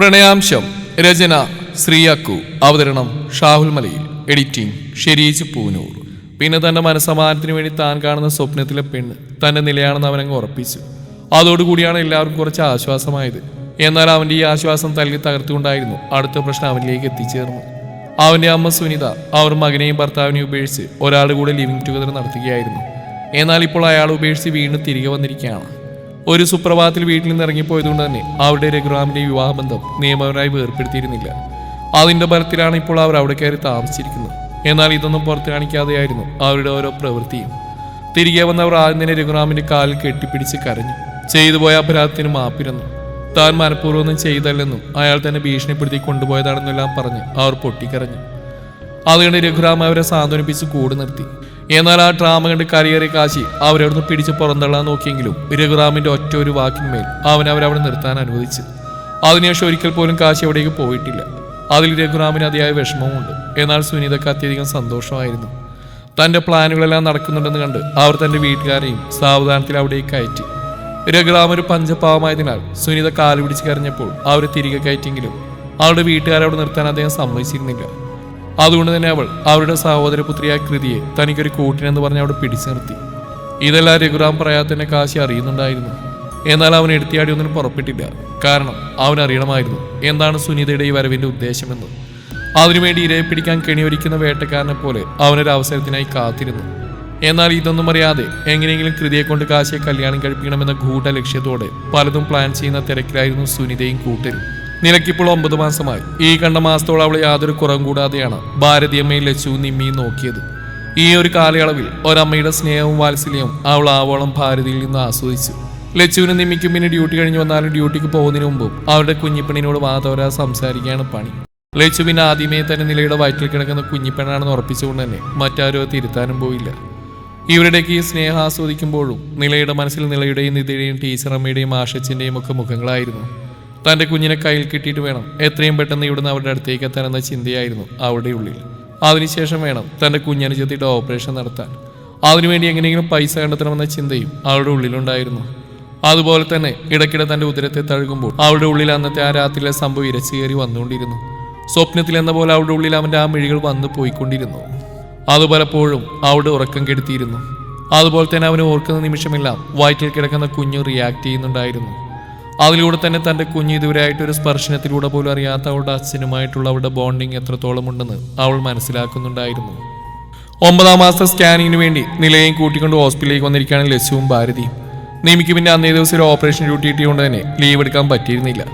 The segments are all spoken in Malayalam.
പ്രണയാംശം രചന ശ്രീയാക്കു. അവതരണം ഷാഹുൽ മലയിൽ. എഡിറ്റിംഗ് ഷെരീജ് പൂനൂർ. പിന്നെ തന്റെ മനസ്സമാനത്തിന് വേണ്ടി താൻ കാണുന്ന സ്വപ്നത്തിലെ പെണ്ണ് തന്റെ നിലയാണെന്ന് അവനങ്ങ് ഉറപ്പിച്ചു. അതോടുകൂടിയാണ് എല്ലാവർക്കും കുറച്ച് ആശ്വാസമായത്. എന്നാൽ അവന്റെ ഈ ആശ്വാസം തല്ലി തകർത്തുകൊണ്ടായിരുന്നു അടുത്ത പ്രശ്നം അവനിലേക്ക് എത്തിച്ചേർന്നു അവന്റെ അമ്മ സുനിത അവർ മകനെയും ഭർത്താവിനെയും ഉപേക്ഷിച്ച് ഒരാളുടെ കൂടെ ലിവിംഗ് ടുഗദർ നടത്തുകയായിരുന്നു. എന്നാൽ ഇപ്പോൾ അയാൾ ഉപേക്ഷിച്ച് വീണ്ടും തിരികെ വന്നിരിക്കുകയാണ്. ഒരു സുപ്രഭാതത്തിൽ വീട്ടിൽ നിന്ന് ഇറങ്ങിപ്പോയതുകൊണ്ട് തന്നെ അവരുടെ രഘുറാമിന്റെ വിവാഹബന്ധം നിയമപരമായി വേർപ്പെടുത്തിയിരുന്നില്ല. അതിന്റെ ബലത്തിലാണ് ഇപ്പോൾ അവർ അവിടെ കയറി താമസിച്ചിരിക്കുന്നത്. എന്നാൽ ഇതൊന്നും പുറത്തു കാണിക്കാതെയായിരുന്നു അവരുടെ ഓരോ പ്രവൃത്തിയും. തിരികെ വന്നവർ ആദ്യം തന്നെ രഘുറാമിന്റെ കാലിൽ കെട്ടിപ്പിടിച്ച് കരഞ്ഞു. ചെയ്തു പോയ അപരാധത്തിന് മാപ്പിരുന്നു താൻ മനഃപൂർവമൊന്നും ചെയ്തല്ലെന്നും അയാൾ തന്നെ ഭീഷണിപ്പെടുത്തി കൊണ്ടുപോയതാണെന്നെല്ലാം പറഞ്ഞ് അവർ പൊട്ടിക്കരഞ്ഞു. അതുകൊണ്ട് രഘുറാം അവരെ സാന്ത്വനിപ്പിച്ച് കൂടെ നിർത്തി എന്നാൽ ആ ഡ്രാമ കണ്ട് കരയേറിയ കാശി അവരവിടുന്ന് പിടിച്ച് പുറന്തള്ളാൻ നോക്കിയെങ്കിലും രഘുറാമിന്റെ ഒറ്റ ഒരു വാക്കിന്മേൽ അവൻ അവരവിടെ നിർത്താൻ അനുവദിച്ചു. അതിനുശേഷം ഒരിക്കൽ പോലും കാശി അവിടേക്ക് പോയിട്ടില്ല. അതിൽ രഘുറാമിന് അതിയായ വിഷമവുമുണ്ട്. എന്നാൽ സുനിതക്ക് അത്യധികം സന്തോഷമായിരുന്നു. തന്റെ പ്ലാനുകളെല്ലാം നടക്കുന്നുണ്ടെന്ന് കണ്ട് അവർ തന്റെ വീട്ടുകാരെയും സാവധാനത്തിൽ അവിടേക്ക് കയറ്റി. രഘുറാം ഒരു പഞ്ചപാവമായതിനാൽ സുനിത കാലുപിടിച്ച് കരഞ്ഞപ്പോൾ അവരെ തിരികെ കയറ്റിയെങ്കിലും അവരുടെ വീട്ടുകാരെ അവിടെ നിർത്താൻ അദ്ദേഹം സമ്മതിച്ചിരുന്നില്ല. അതുകൊണ്ട് തന്നെ അവൾ അവരുടെ സഹോദരപുത്രിയായ കൃതിയെ തനിക്കൊരു കൂട്ടിനെന്ന് പറഞ്ഞ് അവിടെ പിടിച്ചു നിർത്തി. ഇതെല്ലാം രഘുറാം പറയാതെ തന്നെ കാശി അറിയുന്നുണ്ടായിരുന്നു. എന്നാൽ അവൻ എടുത്തിയാടി ഒന്നിനും പുറപ്പെട്ടില്ല. കാരണം അവൻ അറിയണമായിരുന്നു എന്താണ് സുനിതയുടെ ഈ വരവിന്റെ ഉദ്ദേശമെന്ന്. അതിനുവേണ്ടി ഇരയെ പിടിക്കാൻ കെണിയൊരിക്കുന്ന വേട്ടക്കാരനെ പോലെ അവനൊരു അവസരത്തിനായി കാത്തിരുന്നു. എന്നാൽ ഇതൊന്നും അറിയാതെ എങ്ങനെയെങ്കിലും കൃതിയെ കൊണ്ട് കാശിയെ കല്യാണം കഴിപ്പിക്കണമെന്ന ഗൂഢ ലക്ഷ്യത്തോടെ പലതും പ്ലാൻ ചെയ്യുന്ന തിരക്കിലായിരുന്നു സുനിതയും കൂട്ടരും. നിനക്കിപ്പോൾ ഒമ്പത് മാസമായി. ഈ കണ്ട മാസത്തോളം അവളെ യാതൊരു കുറവും കൂടാതെയാണ് ഭാരതീയമ്മയും ലച്ചു നിമ്മിയും നോക്കിയത്. ഈ ഒരു കാലയളവിൽ ഒരമ്മയുടെ സ്നേഹവും വാത്സല്യവും അവൾ ആവോളം ഭാരതിയിൽ നിന്ന് ആസ്വദിച്ചു. ലച്ചുവിന് നിമ്മിക്കും പിന്നെ ഡ്യൂട്ടി കഴിഞ്ഞ് വന്നാലും ഡ്യൂട്ടിക്ക് പോകുന്നതിന് മുമ്പും അവരുടെ കുഞ്ഞിപ്പണിനോട് വാതോരാ സംസാരിക്കുകയാണ് പണി. ലച്ചു പിന്നെ ആദ്യമേ തന്നെ നിലയുടെ വയറ്റിൽ കിടക്കുന്ന കുഞ്ഞിപ്പെണ്ണാണെന്ന് ഉറപ്പിച്ചുകൊണ്ട് തന്നെ മറ്റാരോ തിരുത്താനും പോയില്ല. ഇവരുടെയൊക്കെ ഈ സ്നേഹം ആസ്വദിക്കുമ്പോഴും നിലയുടെ മനസ്സിൽ നിലയുടെയും നിതയുടെയും ടീച്ചറമ്മയുടെയും ആഷച്ചിന്റെയും ഒക്കെ മുഖങ്ങളായിരുന്നു. തന്റെ കുഞ്ഞിനെ കയ്യിൽ കിട്ടിയിട്ട് വേണം. എത്രയും പെട്ടെന്ന് ഇവിടുന്ന് അവരുടെ അടുത്തേക്ക് എത്താനെന്ന ചിന്തയായിരുന്നു അവരുടെ ഉള്ളിൽ. അതിനുശേഷം വേണം തന്റെ കുഞ്ഞനുജത്തിയുടെ ഓപ്പറേഷൻ നടത്താൻ. അതിനുവേണ്ടി എങ്ങനെയെങ്കിലും പൈസ കണ്ടെത്തണമെന്ന ചിന്തയും അവരുടെ ഉള്ളിലുണ്ടായിരുന്നു. അതുപോലെ തന്നെ ഇടയ്ക്കിടെ തന്റെ ഉദരത്തെ തഴുകുമ്പോൾ അവളുടെ ഉള്ളിൽ അന്നത്തെ ആ രാത്രിയിലെ സംഭവം ഇരച്ചു കയറി വന്നുകൊണ്ടിരുന്നു. സ്വപ്നത്തിൽ എന്ന പോലെ അവളുടെ ഉള്ളിൽ അവന്റെ ആ മിഴികൾ വന്നു പോയിക്കൊണ്ടിരുന്നു. അത് പലപ്പോഴും അവിടെ ഉറക്കം കെടുത്തിയിരുന്നു. അതുപോലെ തന്നെ അവന് ഓർക്കുന്ന നിമിഷമെല്ലാം വയറ്റിൽ കിടക്കുന്ന കുഞ്ഞു റിയാക്ട് ചെയ്യുന്നുണ്ടായിരുന്നു. അതിലൂടെ തന്നെ തന്റെ കുഞ്ഞ് ഇതുവരെയായിട്ട് ഒരു സ്പർശനത്തിലൂടെ പോലും അറിയാത്ത അവളുടെ അച്ഛനുമായിട്ടുള്ള അവളുടെ ബോണ്ടിങ് എത്രത്തോളം ഉണ്ടെന്ന് അവൾ മനസ്സിലാക്കുന്നുണ്ടായിരുന്നു. ഒമ്പതാം മാസത്തെ സ്കാനിങ്ങിന് വേണ്ടി നിലയും കൂട്ടിക്കൊണ്ട് ഹോസ്പിറ്റലിലേക്ക് വന്നിരിക്കുകയാണ് ലച്ചുവും ഭാരതിയും. നിമിക്ക് പിന്നെ അന്നേ ദിവസം ഒരു ഓപ്പറേഷൻ ഡ്യൂട്ടി കിട്ടിയതുകൊണ്ട് തന്നെ ലീവ് എടുക്കാൻ പറ്റിയിരുന്നില്ല.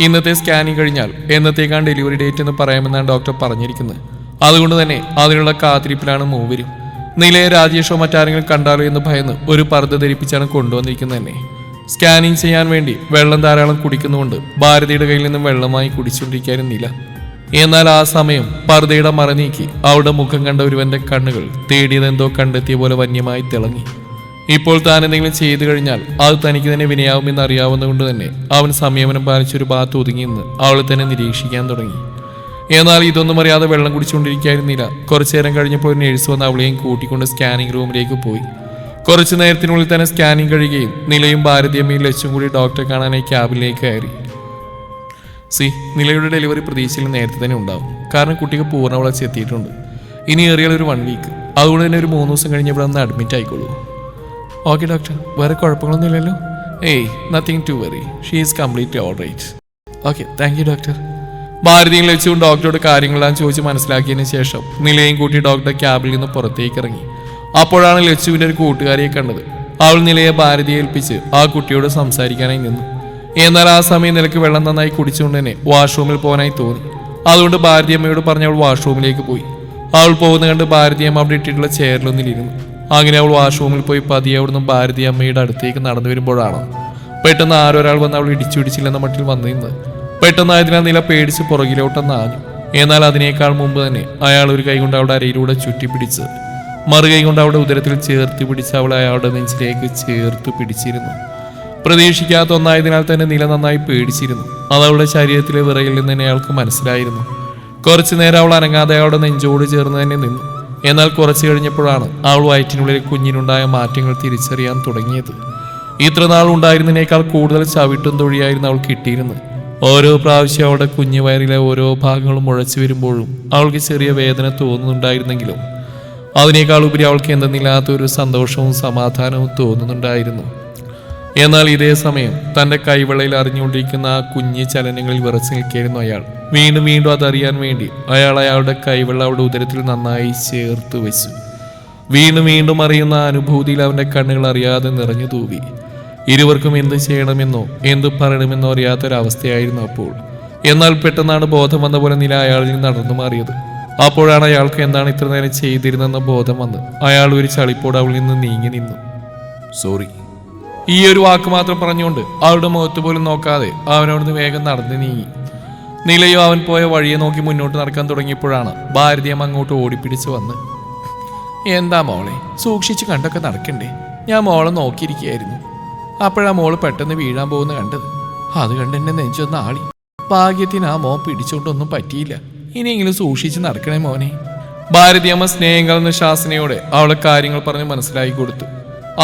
ഇന്നത്തെ സ്കാനിങ് കഴിഞ്ഞാൽ എന്നത്തേക്കാണ് ഡെലിവറി ഡേറ്റ് എന്ന് പറയാമെന്നാണ് ഡോക്ടർ പറഞ്ഞിരിക്കുന്നത്. അതുകൊണ്ട് തന്നെ അതിനുള്ള കാത്തിരിപ്പിലാണ് മൂവരും. നിലയെ രാജേഷോ മറ്റാരെങ്കിലും കണ്ടാലോ എന്ന് ഭയന്ന് ഒരു പർദ്ദ ധരിപ്പിച്ചാണ് കൊണ്ടുവന്നിരിക്കുന്നത് തന്നെ. സ്കാനിങ് ചെയ്യാൻ വേണ്ടി വെള്ളം ധാരാളം കുടിക്കുന്നുകൊണ്ട് ഭാരതിയുടെ കയ്യിൽ നിന്നും വെള്ളമായി കുടിച്ചുകൊണ്ടിരിക്കാനും നില. എന്നാൽ ആ സമയം പർദയുടെ മറ നീക്കി അവളുടെ മുഖം കണ്ട ഒരുവന്റെ കണ്ണുകൾ തേടിയതെന്തോ കണ്ടെത്തിയ പോലെ വന്യമായി തിളങ്ങി. ഇപ്പോൾ താൻ എന്തെങ്കിലും ചെയ്തു കഴിഞ്ഞാൽ അത് തനിക്ക് തന്നെ വിനയാവുമെന്ന് അറിയാവുന്നതുകൊണ്ട് തന്നെ അവൻ സംയമനം പാലിച്ചൊരു ഭാഗത്ത് ഒതുങ്ങി നിന്ന് അവളെ തന്നെ നിരീക്ഷിക്കാൻ തുടങ്ങി. എന്നാൽ ഇതൊന്നും അറിയാതെ വെള്ളം കുടിച്ചുകൊണ്ടിരിക്കായിരുന്നില്ല കുറച്ചു നേരം കഴിഞ്ഞപ്പോൾ ഒരു നേഴ്സ് വന്ന് അവളെയും കൂട്ടിക്കൊണ്ട് സ്കാനിങ് റൂമിലേക്ക് പോയി. കുറച്ചു നേരത്തിനുള്ളിൽ തന്നെ സ്കാനിങ് കഴിയുകയും നിലയും ഭാരതീയമ്മയും ലച്ചും കൂടി ഡോക്ടറെ കാണാനായി ക്യാബിലേക്ക് കയറി. സി നിലയുടെ ഡെലിവറി പ്രതീക്ഷയിൽ നേരത്തെ തന്നെ ഉണ്ടാവും. കാരണം കുട്ടിക്ക് പൂർണ വളർച്ച എത്തിയിട്ടുണ്ട്. ഇനി ഏറിയാൽ ഒരു വൺ വീക്ക് അതുകൊണ്ട് തന്നെ ഒരു മൂന്ന് ദിവസം കഴിഞ്ഞ് ഇവിടെ ഒന്ന് അഡ്മിറ്റ് ആയിക്കോളൂ. ഓക്കെ ഡോക്ടർ വേറെ കുഴപ്പങ്ങളൊന്നും ഇല്ലല്ലോ? ഏയ് nothing to worry she is completely all right okay thank you doctor ഭാരതിയും ലക്ഷ്യവും ഡോക്ടറോട് കാര്യങ്ങളെല്ലാം ചോദിച്ച് മനസ്സിലാക്കിയതിന് ശേഷം നിലയും കൂട്ടി ഡോക്ടർ ക്യാബിൽ നിന്ന് പുറത്തേക്ക് ഇറങ്ങി. അപ്പോഴാണ് ലച്ചുവിന്റെ ഒരു കൂട്ടുകാരിയെ കണ്ടത്. അവൾ നിലയെ ഭാരതിയെ ഏൽപ്പിച്ച് ആ കുട്ടിയോട് സംസാരിക്കാനായി നിന്നു. എന്നാൽ ആ സമയം നിലയ്ക്ക് വെള്ളം നന്നായി കുടിച്ചുകൊണ്ട് തന്നെ വാഷ്റൂമിൽ പോകാനായി തോന്നി. അതുകൊണ്ട് ഭാരതിയമ്മയോട് പറഞ്ഞ് അവൾ വാഷ്റൂമിലേക്ക് പോയി. അവൾ പോകുന്ന കണ്ട് ഭാരതിയമ്മ അവിടെ ഇട്ടിട്ടുള്ള ചെയറിലൊന്നിലിരുന്നു അങ്ങനെ അവൾ വാഷ്റൂമിൽ പോയി പതിയെ അവിടുന്ന് ഭാരതി അമ്മയുടെ അടുത്തേക്ക് നടന്നു വരുമ്പോഴാണ് പെട്ടെന്ന് ആരൊരാൾ വന്ന് അവൾ ഇടിച്ചുപിടിച്ചില്ലെന്ന മട്ടിൽ വന്നു നിന്ന്. പെട്ടെന്നായതിനാൽ നില പേടിച്ച് പുറകിലോട്ടെന്ന് ആഞ്ഞു. എന്നാൽ അതിനേക്കാൾ മുമ്പ് തന്നെ അയാൾ ഒരു കൈകൊണ്ട് കൊണ്ട് അവളുടെ അരയിലൂടെ ചുറ്റിപ്പിടിച്ച് മറുകൈ കൊണ്ട് അവളുടെ ഉദരത്തിൽ ചേർത്ത് പിടിച്ച് അവളെ അയാളുടെ നെഞ്ചിലേക്ക് ചേർത്ത് പിടിച്ചിരുന്നു. പ്രതീക്ഷിക്കാത്ത ഒന്നായതിനാൽ തന്നെ നില നന്നായി പേടിച്ചിരുന്നു. അത് അവളുടെ ശരീരത്തിലെ വിറയിൽ നിന്ന് തന്നെ അയാൾക്ക് മനസ്സിലായിരുന്നു. കുറച്ചു നേരം അവൾ അനങ്ങാതെ അവളുടെ നെഞ്ചോട് ചേർന്ന് തന്നെ നിന്നു. എന്നാൽ കുറച്ചു കഴിഞ്ഞപ്പോഴാണ് അവൾ വയറ്റിനുള്ളിൽ കുഞ്ഞിനുണ്ടായ മാറ്റങ്ങൾ തിരിച്ചറിയാൻ തുടങ്ങിയത്. ഇത്ര നാൾ ഉണ്ടായിരുന്നതിനേക്കാൾ കൂടുതൽ ചവിട്ടും തൊഴിയായിരുന്നു അവൾ കിട്ടിയിരുന്നത്. ഓരോ പ്രാവശ്യം അവളുടെ കുഞ്ഞു വയറിലെ ഓരോ ഭാഗങ്ങളും മുഴച്ചു വരുമ്പോഴും അവൾക്ക് ചെറിയ വേദന തോന്നുന്നുണ്ടായിരുന്നെങ്കിലും അതിനേക്കാൾ ഉപരി അവൾക്ക് എന്തെന്നില്ലാത്തൊരു സന്തോഷവും സമാധാനവും തോന്നുന്നുണ്ടായിരുന്നു. എന്നാൽ ഇതേ സമയം തന്റെ കൈവളയിൽ അറിഞ്ഞുകൊണ്ടിരിക്കുന്ന ആ കുഞ്ഞു ചലനങ്ങളിൽ വിറച്ചു നിൽക്കുകയായിരുന്നു അയാൾ. വീണ്ടും വീണ്ടും അതറിയാൻ വേണ്ടി അയാൾ അയാളുടെ കൈവെള്ള അവളുടെ ഉദരത്തിൽ നന്നായി ചേർത്ത് വെച്ചു. വീണ്ടും വീണ്ടും അറിയുന്ന അനുഭൂതിയിൽ അവന്റെ കണ്ണുകൾ അറിയാതെ നിറഞ്ഞു തൂവി. ഇരുവർക്കും എന്ത് ചെയ്യണമെന്നോ എന്ത് പറയണമെന്നോ അറിയാത്തൊരവസ്ഥയായിരുന്നു അപ്പോൾ. എന്നാൽ പെട്ടെന്നാണ് ബോധം വന്ന പോലെ നില അയാളിൽ നടന്നു മാറിയത്. അപ്പോഴാണ് അയാൾക്ക് എന്താണ് ഇത്ര നേരം ചെയ്തിരുന്നെന്ന ബോധം വന്ന് അയാൾ ഒരു ചളിപ്പോട് അവളിൽ നിന്ന് നീങ്ങി നിന്നു. സോറി ഈ ഒരു വാക്ക് മാത്രം പറഞ്ഞുകൊണ്ട് അവളുടെ മുഖത്ത് പോലും നോക്കാതെ അവനവിടുന്ന് വേഗം നടന്നു നീങ്ങി. നിലയോ അവൻ പോയ വഴിയെ നോക്കി മുന്നോട്ട് നടക്കാൻ തുടങ്ങിയപ്പോഴാണ് ഭാരതീയം അങ്ങോട്ട് ഓടിപ്പിടിച്ച് വന്ന് എന്താ മോളെ സൂക്ഷിച്ച് കണ്ടൊക്കെ നടക്കണ്ടേ? ഞാൻ മോളെ നോക്കിയിരിക്കുകയായിരുന്നു. അപ്പോഴാ മോൾ പെട്ടെന്ന് വീഴാൻ പോകുന്ന കണ്ടത്. അത് കണ്ട് എന്നെ നെഞ്ചൊന്ന് ആളി. ഭാഗ്യത്തിന് ആ മോൻ പിടിച്ചുകൊണ്ടൊന്നും പറ്റിയില്ല. ഇനിയെങ്കിലും സൂക്ഷിച്ച് നടക്കണേ മോനെ. ഭാരതിയമ്മ സ്നേഹങ്ങൾ എന്ന ശാസനയോടെ അവളെ കാര്യങ്ങൾ പറഞ്ഞ് മനസ്സിലാക്കി കൊടുത്തു.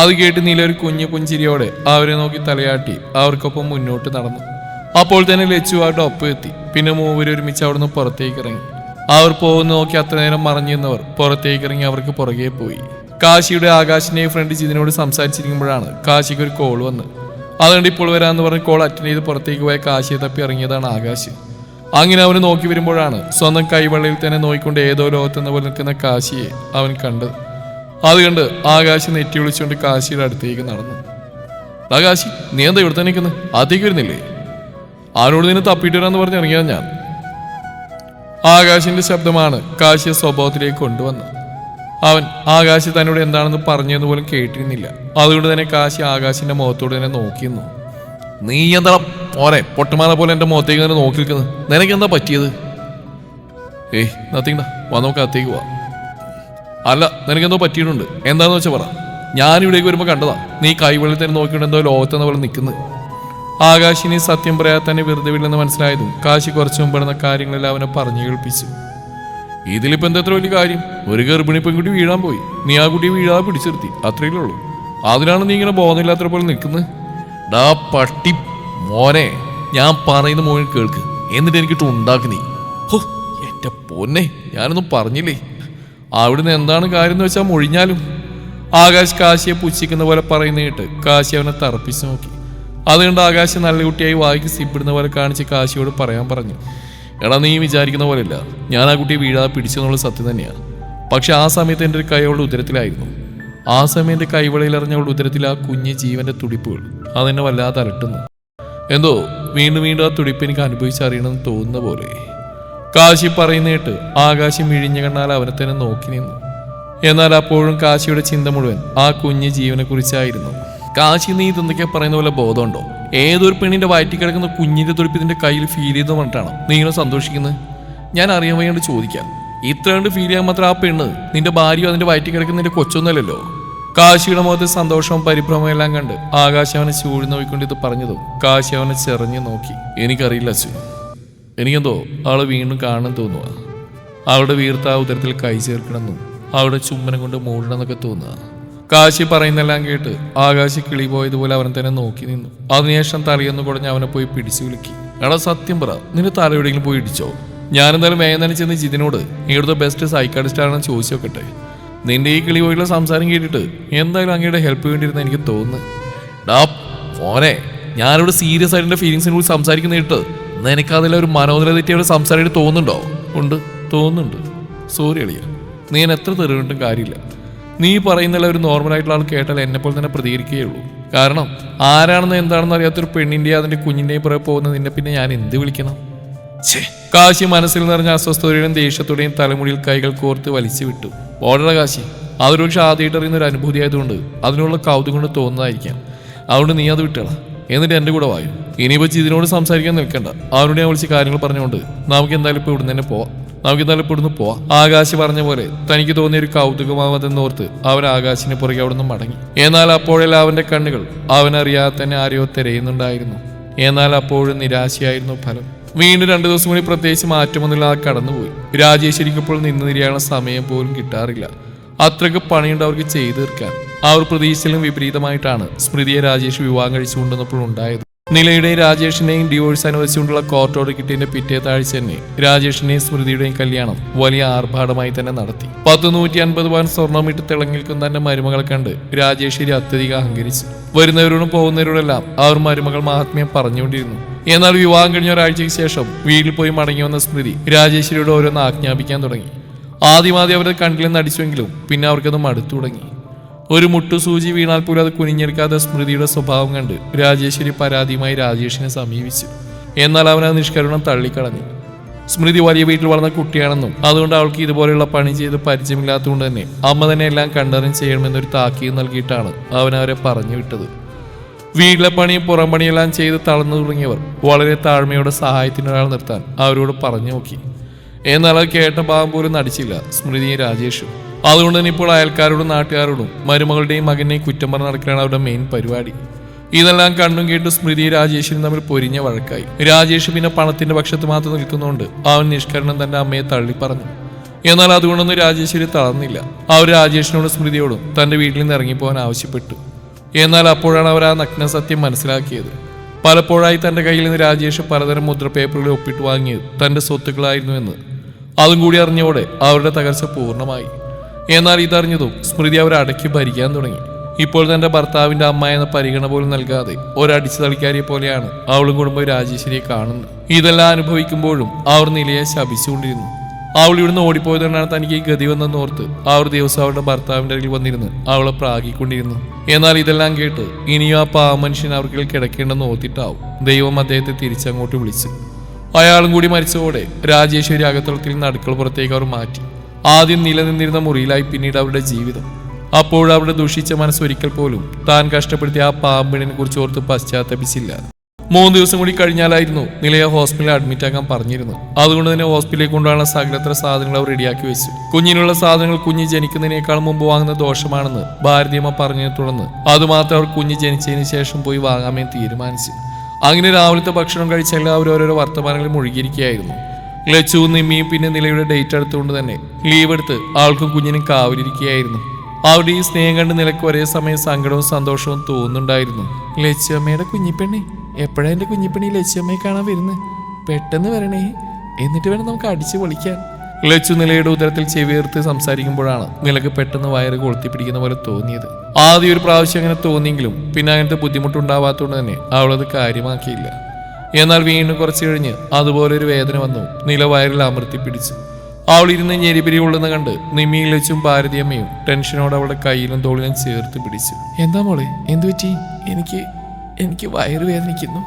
അത് കേട്ട് നീല ഒരു കുഞ്ഞു പുഞ്ചിരിയോടെ അവരെ നോക്കി തലയാട്ടി അവർക്കൊപ്പം മുന്നോട്ട് നടന്നു. അപ്പോൾ തന്നെ ലച്ചുവായിട്ട് ഒപ്പം എത്തി. പിന്നെ മൂവരൊരുമിച്ച് അവിടുന്ന് പുറത്തേക്ക് ഇറങ്ങി. അവർ പോകുന്ന നോക്കി അത്ര നേരം മറഞ്ഞിരുന്നവർ പുറത്തേക്ക് ഇറങ്ങി അവർക്ക് പുറകെ പോയി. കാശിയുടെ ആകാശിനെ ഫ്രണ്ട് ജിതിനോട് സംസാരിച്ചിരിക്കുമ്പോഴാണ് കാശിക്ക് ഒരു കോൾ വന്ന് അതുകൊണ്ട് ഇപ്പോൾ വരാമെന്ന് പറഞ്ഞ് കോൾ അറ്റൻഡ് ചെയ്ത് പുറത്തേക്ക് പോയ കാശിയെ തപ്പി ഇറങ്ങിയതാണ് ആകാശ്. അങ്ങനെ അവന് നോക്കി വരുമ്പോഴാണ് സ്വന്തം കൈവെള്ളയിൽ തന്നെ നോക്കിക്കൊണ്ട് ഏതോ ലോകത്തെന്ന പോലെ നിൽക്കുന്ന കാശിയെ അവൻ കണ്ടത്. അത് കണ്ട് ആകാശ് നെറ്റി വിളിച്ചുകൊണ്ട് കാശിയുടെ അടുത്തേക്ക് നടന്നു. ആകാശി നീ എന്താ ഇവിടെ തന്നെ നിൽക്കുന്നത് അതേക്ക് വരുന്നില്ലേ? ആരോട് നിന്നെ തപ്പിയിട്ട് വരാമെന്ന് പറഞ്ഞ് ഇറങ്ങിയാണ് ഞാൻ? ആകാശിന്റെ ശബ്ദമാണ് കാശിയെ സ്വഭാവത്തിലേക്ക് കൊണ്ടുവന്നത്. അവൻ ആകാശി തന്നോട് എന്താണെന്ന് പറഞ്ഞതെന്ന് പോലും കേട്ടിരുന്നില്ല. അതുകൊണ്ട് തന്നെ കാശി ആകാശിന്റെ മുഖത്തോട് തന്നെ നോക്കിയിരുന്നു നീ എന്താ പോരെ പൊട്ടുമാല പോലെ എന്റെ മുഖത്തേക്ക് തന്നെ നോക്കി നിൽക്കുന്നത്? നിനക്ക് എന്താ പറ്റിയത്? ഏയ് നത്തിങ്ങ വാ നമുക്ക് അകത്തേക്ക് വാ അല്ല നിനക്കെന്തോ പറ്റിയിട്ടുണ്ട്. എന്താന്ന് വെച്ചാൽ പറ. ഞാൻ ഇവിടേക്ക് വരുമ്പോൾ കണ്ടതാ. നീ കൈവെള്ളി തന്നെ നോക്കിയിട്ട് എന്തോ ലോകത്തെന്ന പോലെ നിൽക്കുന്നത്. ആകാശിനി സത്യം പറയാതെ തന്നെ വെറുതെ വില്ലെന്ന് മനസ്സിലായതും കാശി കുറച്ചു മുമ്പെടുന്ന കാര്യങ്ങളെല്ലാം അവനെ പറഞ്ഞു കേൾപ്പിച്ചു. ഇതിലിപ്പോ എന്താ വലിയ കാര്യം? ഒരു ഗർഭിണി പെൺകുട്ടി വീഴാൻ പോയി. നീ ആ കുട്ടിയെ വീഴാതെ പിടിച്ചിരുത്തി. അത്രയല്ലേ ഉള്ളൂ. അതിനാണ് നീ ഇങ്ങനെ ബോധമില്ലാത്ത പോലെ നിൽക്കുന്നത്. ഡാ പട്ടി മോനെ ഞാൻ പറയുന്ന മോൻ കേൾക്ക്. എന്നിട്ട് എനിക്കിട്ട് ഉണ്ടാക്കി നീ. ഹോ എന്റെ പൊന്നെ ഞാനൊന്നും പറഞ്ഞില്ലേ? അവിടുന്ന് എന്താണ് കാര്യം എന്ന് വെച്ചാൽ മൊഴിഞ്ഞാലും. ആകാശ് കാശിയെ പുച്ഛിക്കുന്ന പോലെ പറയുന്ന കേട്ട് കാശി അവനെ തറപ്പിച്ച് നോക്കി. അതുകൊണ്ട് ആകാശ് നല്ല കുട്ടിയായി വായിക്ക് സിപ്പിടുന്ന പോലെ കാണിച്ച് കാശിയോട് പറയാൻ പറഞ്ഞു. എടാ നീ വിചാരിക്കുന്ന പോലെയല്ല. ഞാൻ ആ കുട്ടിയെ വീഴാതെ പിടിച്ചെന്നുള്ള സത്യം തന്നെയാണ് പക്ഷെ ആ സമയത്ത് എന്റെ ഒരു കൈ അവളുടെ ഉദരത്തിലായിരുന്നു. ആ സമയം കൈവളയിലെറിഞ്ഞ അവളുടെ ഉദരത്തിൽ ആ കുഞ്ഞ് ജീവന്റെ തുടിപ്പുകൾ അതെന്നെ വല്ലാതെ അലട്ടുന്നു. എന്തോ വീണ്ടും വീണ്ടും ആ തുടിപ്പ് എനിക്ക് അനുഭവിച്ചറിയണമെന്ന് തോന്നുന്ന പോലെ. കാശി പറയുന്നേട്ട് ആകാശം മിഴിഞ്ഞ കണ്ണാൽ അവനെ തന്നെ നോക്കി നിന്നു. എന്നാൽ അപ്പോഴും കാശിയുടെ ചിന്ത മുഴുവൻ ആ കുഞ്ഞ് ജീവനെ കുറിച്ചായിരുന്നു കാശി നീ ഇതെന്തൊക്കെയാ പറയുന്ന പോലെ ബോധമുണ്ടോ? ഏതൊരു പെണ്ണിന്റെ വയറ്റി കിടക്കുന്ന കുഞ്ഞിന്റെ തുടിപ്പ് ഇതിന്റെ കയ്യിൽ ഫീൽ ചെയ്ത് പറഞ്ഞിട്ടാണ് നീ ഇങ്ങനെ സന്തോഷിക്കുന്നത് ഞാൻ അറിയാൻ വയ്യാണ്ട് ചോദിക്കാം. ഇത്ര കണ്ട് ഫീൽ ചെയ്യാൻ മാത്രം ആ പെണ്ണ്. നിന്റെ ഭാര്യയോ അതിന്റെ വയറ്റി കിടക്കുന്ന നിന്റെ കൊച്ചൊന്നല്ലല്ലോ കാശിയുടെ മുഖത്ത് സന്തോഷവും പരിഭ്രമവും എല്ലാം കണ്ട് ആകാശം അവനെ ചൂഴി നോക്കിക്കൊണ്ട് ഇത് പറഞ്ഞതും കാശി അവനെ ചെറിഞ്ഞു നോക്കി. എനിക്കറിയില്ല അച്ഛൻ. എനിക്കെന്തോ അവളെ വീണ്ടും കാണാൻ തോന്നുക അവളുടെ വീർത്ത ആ ഉദരത്തിൽ കൈ ചേർക്കണമെന്നും അവളുടെ ചുമ്മനം കൊണ്ട് മൂടണമെന്നൊക്കെ തോന്നുക കാശി പറയുന്നെല്ലാം കേട്ട് ആകാശി കിളി പോയതുപോലെ അവൻ തന്നെ നോക്കി നിന്നു. അതിനുശേഷം തലയെന്ന് കുടഞ്ഞ് അവനെ പോയി പിടിച്ചു വിളിക്കി. എടാ സത്യം പറ നിന്റെ തല എവിടെയെങ്കിലും പോയി ഇടിച്ചോ? ഞാനെന്തായാലും വേഗം ചെന്ന് ജിതിനോട് ഇവിടുത്തെ ബെസ്റ്റ് സൈക്കാളിസ്റ്റ് ആണെന്ന് ചോദിച്ചു നോക്കട്ടെ നിന്റെ ഈ കിളി പോയുള്ള സംസാരം കേട്ടിട്ട് എന്തായാലും അങ്ങയുടെ ഹെൽപ്പ് വേണ്ടിയിരുന്ന എനിക്ക് തോന്നുന്നു. ഡാ മോനെ ഞാനിവിടെ സീരിയസ് ആയിട്ട് ഫീലിങ്സിനെ കുറിച്ച് സംസാരിക്കുന്ന കേട്ട് നിനക്ക് അതിലെ ഒരു മനോനില തെറ്റിയുടെ സംസാരമായിട്ട് തോന്നുന്നുണ്ടോ? ഉണ്ട് തോന്നുന്നുണ്ട്. സോറി അളിയ. നീ എന്നെ എത്ര തെറിവിട്ടും കാര്യമില്ല. നീ പറയുന്നില്ല ഒരു നോർമൽ ആയിട്ടുള്ള ആൾ കേട്ടാൽ എന്നെ പോലെ തന്നെ പ്രതികരിക്കുകയുള്ളൂ. കാരണം ആരാണെന്ന് എന്താണെന്ന് അറിയാത്തൊരു പെണ്ണിന്റെയും അതിന്റെ കുഞ്ഞിന്റെയും പുറകെ പോകുന്ന നിന്നെ പിന്നെ ഞാൻ എന്ത് വിളിക്കണം? കാശി മനസ്സിൽ നിറഞ്ഞ അസ്വസ്ഥതയുടെയും ദേഷ്യത്തോടെയും തലമുടിയിൽ കൈകൾ കോർത്ത് വലിച്ചു വിട്ടു ഓടറ കാശി അതൊരു പക്ഷെ ആദ്യമായിട്ട് അറിയുന്ന ഒരു അനുഭൂതി ആയതുകൊണ്ട് അതിനുള്ള കൗതുകം കൊണ്ട് തോന്നുന്നതായിരിക്കാം. അതുകൊണ്ട് നീ അത് വിട്ടള എന്നിട്ട് എന്റെ കൂടെ വായു? ഇനിയിപ്പോൾ ഇതിനോട് സംസാരിക്കാൻ നിൽക്കണ്ട. അവരോട് ഞാൻ വിളിച്ച് കാര്യങ്ങൾ പറഞ്ഞുകൊണ്ട് നമുക്ക് എന്തായാലും ഇപ്പോൾ ഇവിടുന്ന് തന്നെ പോവാം. നമുക്ക് എന്തായാലും ഇവിടുന്ന് പോവാം. ആകാശ് പറഞ്ഞ പോലെ തനിക്ക് തോന്നിയ ഒരു കൗതുകമാവതെന്നോർത്ത് അവൻ ആകാശിന് പുറകെ അവിടുന്ന് മടങ്ങി. എന്നാൽ അപ്പോഴെല്ലാം അവന്റെ കണ്ണുകൾ അവനറിയാതെ തന്നെ ആരെയോ തിരയുന്നുണ്ടായിരുന്നു. എന്നാൽ അപ്പോഴും നിരാശയായിരുന്നു ഫലം. വീണ്ടും രണ്ടു ദിവസം കൂടി പ്രത്യേകിച്ച് മാറ്റമൊന്നുമില്ലാതെ കടന്നുപോയി. രാജേശ്വരിക്ക് ഇപ്പോൾ നിന്ന് തിരിയാനുള്ള സമയം പോലും കിട്ടാറില്ല. അത്രയ്ക്ക് പണിയുണ്ട് അവർക്ക് ചെയ്തു തീർക്കാൻ. ആ ഒരു പ്രതീക്ഷയിലും വിപരീതമായിട്ടാണ് സ്മൃതിയെ രാജേഷ് വിവാഹം കഴിച്ചുകൊണ്ടുവന്നപ്പോൾ ഉണ്ടായത്. നിലയുടെയും രാജേഷിന്റെയും ഡിവോഴ്സ് അനുവദിച്ചുകൊണ്ടുള്ള കോർട്ട് ഓർഡർ കിട്ടിയതിന്റെ പിറ്റേ താഴ്ച തന്നെ രാജേഷിന്റെയും സ്മൃതിയുടെയും കല്യാണം വലിയ ആർഭാടമായി തന്നെ നടത്തി. പത്ത് നൂറ്റി അൻപത് പവൻ സ്വർണമിട്ട് തിളങ്ങി നിൽക്കുന്ന തന്റെ മരുമകളെ കണ്ട് രാജേശ്വരി അത്യധികം അഹങ്കരിച്ചു. വരുന്നവരോടും പോകുന്നവരോടെല്ലാം അവർ മരുമകൾ മഹാത്മ്യം പറഞ്ഞുകൊണ്ടിരുന്നു. എന്നാൽ വിവാഹം കഴിഞ്ഞ ഒരാഴ്ചയ്ക്ക് ശേഷം വീട്ടിൽ പോയി മടങ്ങി വന്ന സ്മൃതി രാജേശ്വരിയോട് ഓരോന്ന് ആജ്ഞാപിക്കാൻ തുടങ്ങി. ആദ്യമാദ്യം അവരുടെ കണ്ടിൽ നിന്ന് അടിച്ചുവെങ്കിലും പിന്നെ അവർക്കത് മടുത്തു തുടങ്ങി. ഒരു മുട്ടു സൂചി വീണാൽ പോലും അത് കുനിഞ്ഞെടുക്കാത്ത സ്മൃതിയുടെ സ്വഭാവം കണ്ട് രാജേശ്വരി പരാതിയുമായി രാജേഷിനെ സമീപിച്ചു. എന്നാൽ അവൻ ആ നിഷ്കരണം തള്ളിക്കളഞ്ഞു. സ്മൃതി വലിയ വീട്ടിൽ വളർന്ന കുട്ടിയാണെന്നും അതുകൊണ്ട് അവൾക്ക് ഇതുപോലെയുള്ള പണി ചെയ്ത് പരിചയമില്ലാത്തതുകൊണ്ട് തന്നെ അമ്മ തന്നെ എല്ലാം കണ്ടറിഞ്ഞ് ചെയ്യണമെന്നൊരു താക്കീത് നൽകിയിട്ടാണ് അവൻ അവരെ പറഞ്ഞു വിട്ടത്. വീട്ടിലെ പണിയും പുറം പണിയെല്ലാം ചെയ്ത് തളർന്നു തുടങ്ങിയവർ വളരെ താഴ്മയോടെ സഹായത്തിനൊരാൾ നിർത്താൻ അവരോട് പറഞ്ഞു നോക്കി. എന്നാൽ അത് കേട്ട ഭാഗം പോലും നടിച്ചില്ല സ്മൃതിയും രാജേഷും. അതുകൊണ്ട് തന്നെ ഇപ്പോൾ അയൽക്കാരോടും നാട്ടുകാരോടും മരുമകളുടെയും മകനെയും കുറ്റം പറഞ്ഞ് നടക്കുകയാണ് അവരുടെ മെയിൻ പരിപാടി. ഇതെല്ലാം കണ്ടും കേട്ട് സ്മൃതി രാജേഷിനും തമ്മിൽ പൊരിഞ്ഞ വഴക്കായി. രാജേഷ് പിന്നെ പണത്തിന്റെ പക്ഷത്ത് മാത്രം നിൽക്കുന്നതുകൊണ്ട് അവൻ നിഷ്കരണം തന്റെ അമ്മയെ തള്ളി പറഞ്ഞു. എന്നാൽ അതുകൊണ്ടൊന്നും രാജേശ്വരി തളർന്നില്ല. അവർ രാജേഷിനോടും സ്മൃതിയോടും തന്റെ വീട്ടിൽ നിന്ന് ഇറങ്ങിപ്പോകാൻ ആവശ്യപ്പെട്ടു. എന്നാൽ അപ്പോഴാണ് അവർ ആ നഗ്നസത്യം മനസ്സിലാക്കിയത്. പലപ്പോഴായി തന്റെ കയ്യിൽ നിന്ന് രാജേഷ് പലതരം മുദ്ര പേപ്പറുകൾ ഒപ്പിട്ട് വാങ്ങിയത് സ്വത്തുക്കളായിരുന്നു എന്ന്. അതും കൂടി അറിഞ്ഞോടെ അവരുടെ തകർച്ച പൂർണമായി. എന്നാൽ ഇതറിഞ്ഞതും സ്മൃതി അവരെ അടക്കി ഭരിക്കാൻ തുടങ്ങി. ഇപ്പോൾ തന്റെ ഭർത്താവിന്റെ അമ്മ എന്ന പരിഗണന പോലും നൽകാതെ ഒരടിച്ചു തളിക്കാരിയെ പോലെയാണ് അവളും കുടുംബം രാജേശ്വരിയെ കാണുന്നത്. ഇതെല്ലാം അനുഭവിക്കുമ്പോഴും അവർ നിലയെ ശപിച്ചുകൊണ്ടിരുന്നു. അവൾ ഇവിടുന്ന് ഓടിപ്പോയത് കൊണ്ടാണ് തനിക്ക് ഗതി വന്നെന്ന് ഓർത്ത് ആ ഒരു ദിവസം അവളുടെ ഭർത്താവിന്റെ അരികിൽ വന്നിരുന്ന്. അവളെ പ്രാഗിക്കൊണ്ടിരുന്നു. എന്നാൽ ഇതെല്ലാം കേട്ട് ഇനിയും ആ പാവ മനുഷ്യൻ അവർക്കിൽ കിടക്കേണ്ടെന്ന് ഓർത്തിട്ടാവും ദൈവം അദ്ദേഹത്തെ തിരിച്ചങ്ങോട്ട് വിളിച്ചു. അയാളും കൂടി മരിച്ചതോടെ രാജേശ്വരി അകത്തളത്തിൽ നിന്ന് അടുക്കള പുറത്തേക്ക് അവർ മാറ്റി. ആദ്യം നിലനിന്നിരുന്ന മുറിയിലായി പിന്നീട് അവരുടെ ജീവിതം. അപ്പോൾ അവരുടെ ദുഷിച്ച മനസ്സൊരിക്കൽ പോലും താൻ കഷ്ടപ്പെടുത്തിയ ആ പാമ്പിണിനെ കുറിച്ച് ഓർത്ത് പശ്ചാത്തപിച്ചില്ല. മൂന്ന് ദിവസം കൂടി കഴിഞ്ഞാലായിരുന്നു നിലയെ ഹോസ്പിറ്റലിൽ അഡ്മിറ്റ് ആക്കാൻ പറഞ്ഞിരുന്നു അതുകൊണ്ട് തന്നെ ഹോസ്പിറ്റലിൽ കൊണ്ടുപോകാനുള്ള സകലത്ര സാധനങ്ങൾ അവർ റെഡിയാക്കി വെച്ചു. കുഞ്ഞിനുള്ള സാധനങ്ങൾ കുഞ്ഞ് ജനിക്കുന്നതിനേക്കാൾ മുമ്പ് വാങ്ങുന്ന ദോഷമാണെന്ന് ഭാരതിയമ്മ പറഞ്ഞതിനെ തുടർന്ന് അതുമാത്രം അവർ കുഞ്ഞ് ജനിച്ചതിന് ശേഷം പോയി വാങ്ങാമെന്ന് തീരുമാനിച്ചു. അങ്ങനെ രാവിലത്തെ ഭക്ഷണം കഴിച്ച എല്ലാവരും ഓരോരോ വർത്തമാനങ്ങളിൽ മുഴുകിയിരിക്കുകയായിരുന്നു. ലച്ചുവും നിമ്മിയും പിന്നെ നിലയുടെ ഡേറ്റ് എടുത്തുകൊണ്ട് തന്നെ ലീവ് എടുത്ത് ആൾക്കും കുഞ്ഞിനും കാവലിരിക്കുകയായിരുന്നു. അവരുടെ ഈ സ്നേഹം കണ്ട് നിലയ്ക്ക് ഒരേ സമയം സങ്കടവും സന്തോഷവും തോന്നുന്നുണ്ടായിരുന്നു. ലച്ചിയമ്മയുടെ കുഞ്ഞിപ്പെണ്ണി. എപ്പോഴാണ് എന്റെ കുഞ്ഞിപ്പെണ്ണി ലച്ചിയമ്മയെ കാണാൻ വരുന്നത് പെട്ടെന്ന് വരണേ. എന്നിട്ട് വേണം നമുക്ക് അടിച്ചു പൊളിക്കാൻ. ലച്ചു നിലയുടെ ഉദരത്തിൽ ചെവിയേർത്ത് സംസാരിക്കുമ്പോഴാണ് നിലയ്ക്ക് പെട്ടെന്ന് വയറ് കൊളുത്തി പിടിക്കുന്ന പോലെ തോന്നിയത്. ആദ്യം ഒരു പ്രാവശ്യം അങ്ങനെ തോന്നിയെങ്കിലും പിന്നെ അങ്ങനത്തെ ബുദ്ധിമുട്ടുണ്ടാവാത്തതുകൊണ്ട് തന്നെ അവളത് കാര്യമാക്കിയില്ല. എന്നാൽ വീണ്ടും കുറച്ച് കഴിഞ്ഞ് അതുപോലെ ഒരു വേദന വന്നു. നില വയറിൽ അമർത്തി പിടിച്ചു അവൾ ഇരുന്ന് ഞെരിപിരി ഉള്ളെന്ന് കണ്ട് നിമിയിൽ വെച്ചും ഭാരതിയമ്മയും ടെൻഷനോടെ അവളുടെ കയ്യിലും തോളിലും ചേർത്ത് പിടിച്ചു. എന്താ മോളെ? എന്തു പറ്റി? എനിക്ക് എനിക്ക് വയറ് വേദനിക്കുന്നു.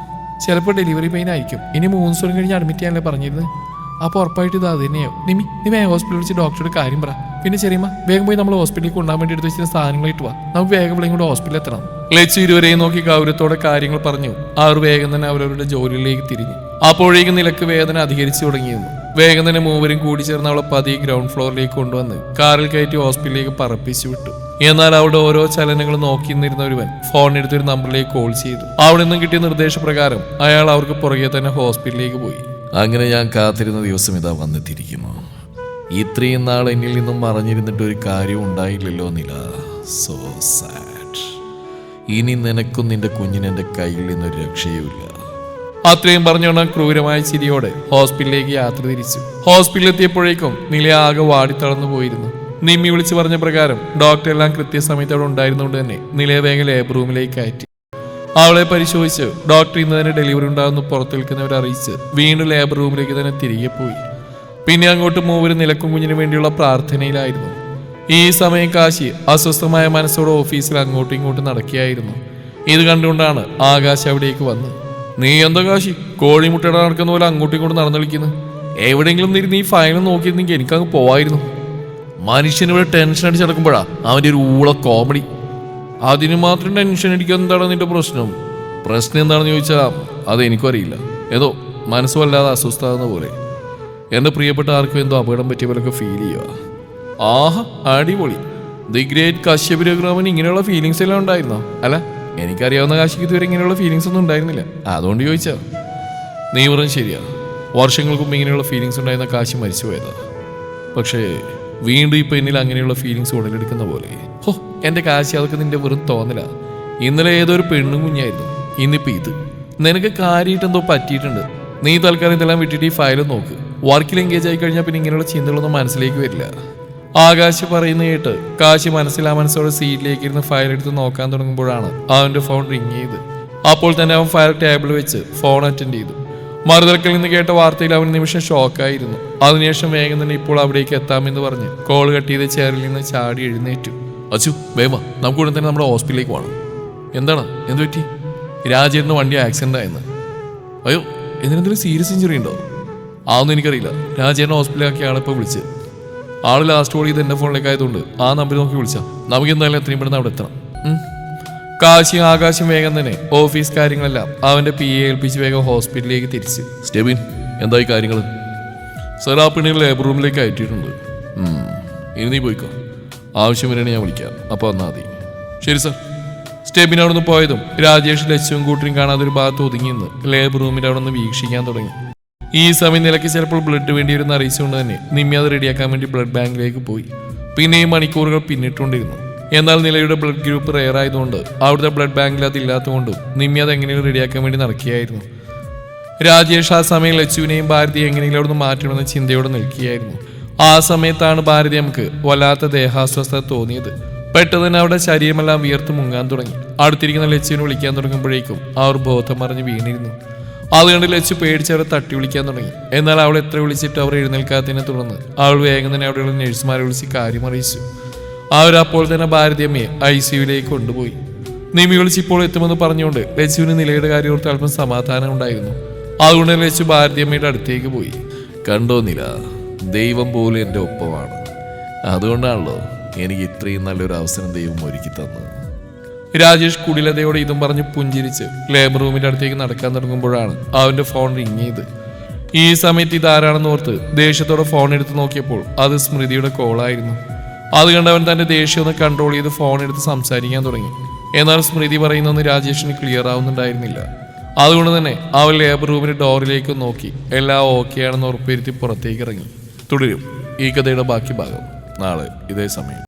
ചിലപ്പോൾ ഡെലിവറി പെയിൻ ആയിരിക്കും. ഇനി മൂന്ന് ദിവസം കഴിഞ്ഞ് അഡ്മിറ്റ് ചെയ്യാനല്ലേ പറഞ്ഞിരുന്നത് അപ്പോൾ ഉറപ്പായിട്ട് ഇത് അത് തന്നെയാവും. നിമി നീ വേഗം ഹോസ്പിറ്റലിൽ വെച്ച് ഡോക്ടറോട് കാര്യം പറ. പിന്നെ ചെറിയമ്മ വേഗം പോയി നമ്മൾ ഹോസ്പിറ്റലിൽ കൊണ്ടുപോകാൻ വേണ്ടി എടുത്ത് വെച്ചിരുന്ന സാധനങ്ങളായിട്ട് വാ. നമുക്ക് വേഗം വിളിയും കൂടെ ഹോസ്പിറ്റലിൽ എത്തണം. ലച്ചു ഇരുവരെയും നോക്കി ഗൗരവത്തോടെ കാര്യങ്ങൾ പറഞ്ഞു. അവർ വേഗം തന്നെ അവരവരുടെ ജോലിയിലേക്ക് തിരിഞ്ഞു. അപ്പോഴേക്കും നിലയ്ക്ക് വേദന അധികരിച്ചു തുടങ്ങിയിരുന്നു. വേഗം തന്നെ മൂവരും കൂടി ചേർന്ന് അവളെ പതിയെ ഗ്രൗണ്ട് ഫ്ലോറിലേക്ക് കൊണ്ടുവന്ന് കാറിൽ കയറ്റി ഹോസ്പിറ്റലിലേക്ക് പറപ്പിച്ചു വിട്ടു. എന്നാൽ അവിടെ ഓരോ ചലനങ്ങളും നോക്കി നിന്നിരുന്ന ഒരുവൻ ഫോണെടുത്ത് ഒരു നമ്പറിലേക്ക് കോൾ ചെയ്തു. അവിടെ നിന്നും കിട്ടിയ നിർദ്ദേശപ്രകാരം അയാൾ അവർക്ക് പുറകെ തന്നെ ഹോസ്പിറ്റലിലേക്ക് പോയി. അങ്ങനെ ഞാൻ കാത്തിരുന്ന ദിവസം ഇതാ വന്നെത്തിയിരിക്കുന്നു ഇത്രയും നാൾ എന്നിൽ നിന്നും മറഞ്ഞിരുന്നിട്ട് ഒരു കാര്യം ഉണ്ടായില്ലല്ലോ നില. സോ സാഡ് ഇനി നിനക്കും നിന്റെ കുഞ്ഞിനെ കയ്യിൽ നിന്നൊരു രക്ഷയുമില്ല. അത്രയും പറഞ്ഞുകൊണ്ട് ക്രൂരമായ ചിരിയോടെ ഹോസ്പിറ്റലിലേക്ക് യാത്ര തിരിച്ചു. ഹോസ്പിറ്റലിൽ എത്തിയപ്പോഴേക്കും നില ആകെ വാടിത്തളർന്നു പോയിരുന്നു. നിമ്മി വിളിച്ചു പറഞ്ഞ പ്രകാരം ഡോക്ടർ എല്ലാം കൃത്യസമയത്ത് അവിടെ ഉണ്ടായിരുന്നുകൊണ്ട് തന്നെ നിലയെ വേഗം ലേബർ റൂമിലേക്ക് കയറ്റി. അവളെ പരിശോധിച്ച് ഡോക്ടർ ഇന്ന് തന്നെ ഡെലിവറി ഉണ്ടാകുന്നു പുറത്തു നിൽക്കുന്നവരെ അറിയിച്ച് വീണ്ടും ലേബർ റൂമിലേക്ക് തന്നെ തിരികെ പോയി. പിന്നെ അങ്ങോട്ട് മൂവരും നിലക്കും കുഞ്ഞിനു വേണ്ടിയുള്ള പ്രാർത്ഥനയിലായിരുന്നു. ഈ സമയം കാശി അസ്വസ്ഥമായ മനസ്സോടെ ഓഫീസിൽ അങ്ങോട്ടും ഇങ്ങോട്ടും നടക്കുകയായിരുന്നു. ഇത് കണ്ടുകൊണ്ടാണ് ആകാശ് അവിടേക്ക് വന്ന് നീ എന്താ കാശി? കോഴിമുട്ടയുടെ നടക്കുന്ന പോലെ അങ്ങോട്ടും ഇങ്ങോട്ടും നടന്നു കളിക്കുന്നു? എവിടെയെങ്കിലും നീ നീ ഫൈനൽ നോക്കിയിരുന്നെങ്കിൽ എനിക്കങ്ങ് പോവായിരുന്നു. മനുഷ്യൻ ഇവിടെ ടെൻഷൻ അടിച്ച് നടക്കുമ്പോഴാ അവന്റെ ഒരു ഊള കോമഡി അതിന് മാത്രം ടെൻഷൻ അടിക്കാൻ എന്താണ് നിന്റെ പ്രശ്നം? പ്രശ്നം എന്താണെന്ന് ചോദിച്ചാൽ അത് എനിക്കും അറിയില്ല. ഏതോ മനസ്സ് വല്ലാതെ അസ്വസ്ഥാകുന്ന പോലെ. എന്റെ പ്രിയപ്പെട്ട ആർക്കും എന്തോ അപകടം പറ്റിയ പോലൊക്കെ ഫീൽ ചെയ്യുക ആഹാ അടിപൊളി. ദി ഗ്രേറ്റ് കശ്യപുരഗ്രാമൻ ഇങ്ങനെയുള്ള ഫീലിങ്സ് എല്ലാം ഉണ്ടായിരുന്നോ? അല്ല? എനിക്കറിയാവുന്ന കാശിക്ക് ഇതുവരെ ഇങ്ങനെയുള്ള ഫീലിങ്സ് ഒന്നും ഉണ്ടായിരുന്നില്ല. അതുകൊണ്ട് ചോദിച്ചാ നീ പറഞ്ഞു ശരിയാ. വർഷങ്ങൾക്ക് മുമ്പ് ഇങ്ങനെയുള്ള ഫീലിങ്സ് ഉണ്ടായിരുന്ന കാശി മരിച്ചു പോയതാ. പക്ഷേ വീണ്ടും ഇപ്പൊ എന്നിൽ അങ്ങനെയുള്ള ഫീലിങ്സ് ഉടലെടുക്കുന്ന പോലെ. ഹോ എന്റെ കാശി അതൊക്കെ നിന്റെ വെറും തോന്നല. ഇന്നലെ ഏതോ ഒരു പെണ്ണും കുഞ്ഞായിരുന്നു. ഇന്നിപ്പോ ഇത്. നിനക്ക് കാര്യമായിട്ട് എന്തോ പറ്റിയിട്ടുണ്ട്. നീ തൽക്കാലം ഇതെല്ലാം വിട്ടിട്ട് ഈ ഫയലും നോക്ക്. വർക്കിൽ എൻഗേജ് ആയി കഴിഞ്ഞാൽ പിന്നെ ഇങ്ങനെയുള്ള ചിന്തകളൊന്നും മനസ്സിലേക്ക് വരില്ല. ആകാശ് പറയുന്ന കേട്ട് കാശി മനസ്സിലാ മനസ്സോടെ സീറ്റിലേക്ക് ഇരുന്ന് ഫയൽ എടുത്ത് നോക്കാൻ തുടങ്ങുമ്പോഴാണ് അവന്റെ ഫോൺ റിങ് ചെയ്ത്. അപ്പോൾ തന്നെ അവൻ ഫയൽ ടേബിൾ വെച്ച് ഫോൺ അറ്റൻഡ് ചെയ്തു. മറുതലക്കിൽ നിന്ന് കേട്ട വാർത്തയിൽ അവൻ നിമിഷം ഷോക്കായിരുന്നു അതിനുശേഷം വേഗം തന്നെ ഇപ്പോൾ അവിടേക്ക് എത്താമെന്ന് പറഞ്ഞ് കോൾ കട്ട് ചെയ്ത് ചെയറിൽ നിന്ന് ചാടി എഴുന്നേറ്റു. അച്ചു വേമ നമുക്ക് ഉടൻ തന്നെ നമ്മുടെ ഹോസ്പിറ്റലിലേക്ക് പോകണം എന്താണ്? എന്ത് പറ്റി? രാജേട്ടന് വണ്ടി ആക്സിഡന്റ് ആയെന്ന്. അയ്യോ എന്തിനെന്തെങ്കിലും സീരിയസ് ഇഞ്ചുറി ഉണ്ടോ? അതൊന്നും എനിക്കറിയില്ല. രാജേട്ടൻ ഹോസ്പിറ്റലിലാക്കിയ ഇപ്പോൾ വിളിച്ച്. ആൾ ലാസ്റ്റ് കോൾ ചെയ്ത് എന്റെ ഫോണിലേക്ക് ആയതുകൊണ്ട് ആ നമ്പർ നോക്കി വിളിച്ചാൽ നമുക്ക് എന്തായാലും എത്രയും പെട്ടെന്ന് അവിടെ എത്തണം. കാശി കാശിയും ആകാശം വേഗം തന്നെ ഓഫീസ് കാര്യങ്ങളെല്ലാം അവന്റെ പി എ ഏൽപ്പിച്ച് വേഗം ഹോസ്പിറ്റലിലേക്ക് തിരിച്ച്. സ്റ്റെബിൻ എന്തായി കാര്യങ്ങൾ സാർ ആ പെണ്ണിനെ ലേബർ റൂമിലേക്ക് അയറ്റിയിട്ടുണ്ട്. ഇനി നീ പോയിക്കോ. ആവശ്യം വരെയാണ് ഞാൻ വിളിക്കാം. അപ്പോൾ വന്നാൽ മതി. ശരി സർ സ്റ്റെബിൻ അവിടെ നിന്ന് പോയതും രാജേഷ് ലച്ചും കൂട്ടരും കാണാതെ ഒരു ഭാഗത്ത് ഒതുങ്ങിയെന്ന് ലേബർ റൂമിൽ അവിടെ നിന്ന് വീക്ഷിക്കാൻ തുടങ്ങി. ഈ സമയം നിലയ്ക്ക് ചിലപ്പോൾ ബ്ലഡ് വേണ്ടി വരുന്ന അറിയിച്ചുകൊണ്ട് തന്നെ നിമ്മി അത് റെഡിയാക്കാൻ വേണ്ടി ബ്ലഡ് ബാങ്കിലേക്ക് പോയി. പിന്നെയും മണിക്കൂറുകൾ പിന്നിട്ടുകൊണ്ടിരുന്നു. എന്നാൽ നിലയുടെ ബ്ലഡ് ഗ്രൂപ്പ് റെയർ ആയതുകൊണ്ട് അവിടുത്തെ ബ്ലഡ് ബാങ്കിൽ അതില്ലാത്തതുകൊണ്ടും നിമ്മി അത് എങ്ങനെയും റെഡിയാക്കാൻ വേണ്ടി നടക്കുകയായിരുന്നു. രാജേഷ് ആ സമയം ലച്ചുവിനെയും ഭാരതി എങ്ങനെയെങ്കിലും അവിടുന്ന് മാറ്റണമെന്ന ചിന്തയോടെ നിൽക്കുകയായിരുന്നു. ആ സമയത്താണ് ഭാരതി നമുക്ക് വല്ലാത്ത ദേഹാസ്വസ്ഥത തോന്നിയത്. പെട്ടെന്ന് തന്നെ അവിടെ ശരീരമെല്ലാം വിയർത്ത് മുങ്ങാൻ തുടങ്ങി. അടുത്തിരിക്കുന്ന ലച്ചുവിനെ വിളിക്കാൻ തുടങ്ങുമ്പോഴേക്കും അവർ ബോധം മറിഞ്ഞ് വീണിരുന്നു. അതുകൊണ്ട് ലച്ചു പേടിച്ചവരെ തട്ടി വിളിക്കാൻ തുടങ്ങി. എന്നാൽ അവൾ എത്ര വിളിച്ചിട്ട് അവർ എഴുന്നേൽക്കാത്തതിനെ തുടർന്ന്. അവൾ വേഗം തന്നെ അവിടെയുള്ള നഴ്സുമാരെ വിളിച്ച് കാര്യം അറിയിച്ചു. അവരപ്പോൾ തന്നെ ഭാരതിയമ്മയെ ഐ സിയുലേക്ക് കൊണ്ടുപോയി. നിമി വിളിച്ച് ഇപ്പോൾ എത്തുമെന്ന് പറഞ്ഞുകൊണ്ട് ലച്ചുവിന് നിലയുടെ കാര്യം ഓർത്ത് അല്പം സമാധാനം ഉണ്ടായിരുന്നു. അതുകൊണ്ട് ലച്ചു ഭാരതിയമ്മയുടെ അടുത്തേക്ക് പോയി. കണ്ടോ നില ദൈവം പോലും എന്റെ ഒപ്പമാണ്. അതുകൊണ്ടാണല്ലോ എനിക്ക് ഇത്രയും നല്ലൊരു അവസരം ദൈവം ഒരുക്കി തന്നത്. രാജേഷ് കുടിലതയോടെ ഇതും പറഞ്ഞ് പുഞ്ചിരിച്ച് ലേബർ റൂമിന്റെ അടുത്തേക്ക് നടക്കാൻ തുടങ്ങുമ്പോഴാണ് അവന്റെ ഫോൺ റിങ് ചെയ്ത്. ഈ സമയത്ത് ഇതാരാണെന്ന് ഓർത്ത് ദേഷ്യത്തോടെ ഫോൺ എടുത്ത് നോക്കിയപ്പോൾ അത് സ്മൃതിയുടെ കോളായിരുന്നു അത് കണ്ട് അവൻ തന്റെ ദേഷ്യം ഒന്ന് കൺട്രോൾ ചെയ്ത് ഫോൺ എടുത്ത് സംസാരിക്കാൻ തുടങ്ങി. എന്നാൽ സ്മൃതി പറയുന്നൊന്നും രാജേഷിന് ക്ലിയർ ആവുന്നുണ്ടായിരുന്നില്ല. അതുകൊണ്ട് തന്നെ അവൻ ലേബർ റൂമിന്റെ ഡോറിലേക്ക് നോക്കി എല്ലാം ഓക്കെ ആണെന്ന് ഉറപ്പുവരുത്തി പുറത്തേക്ക് ഇറങ്ങി. തുടരും ഈ കഥയുടെ ബാക്കി ഭാഗം. നാളെ ഇതേ സമയം.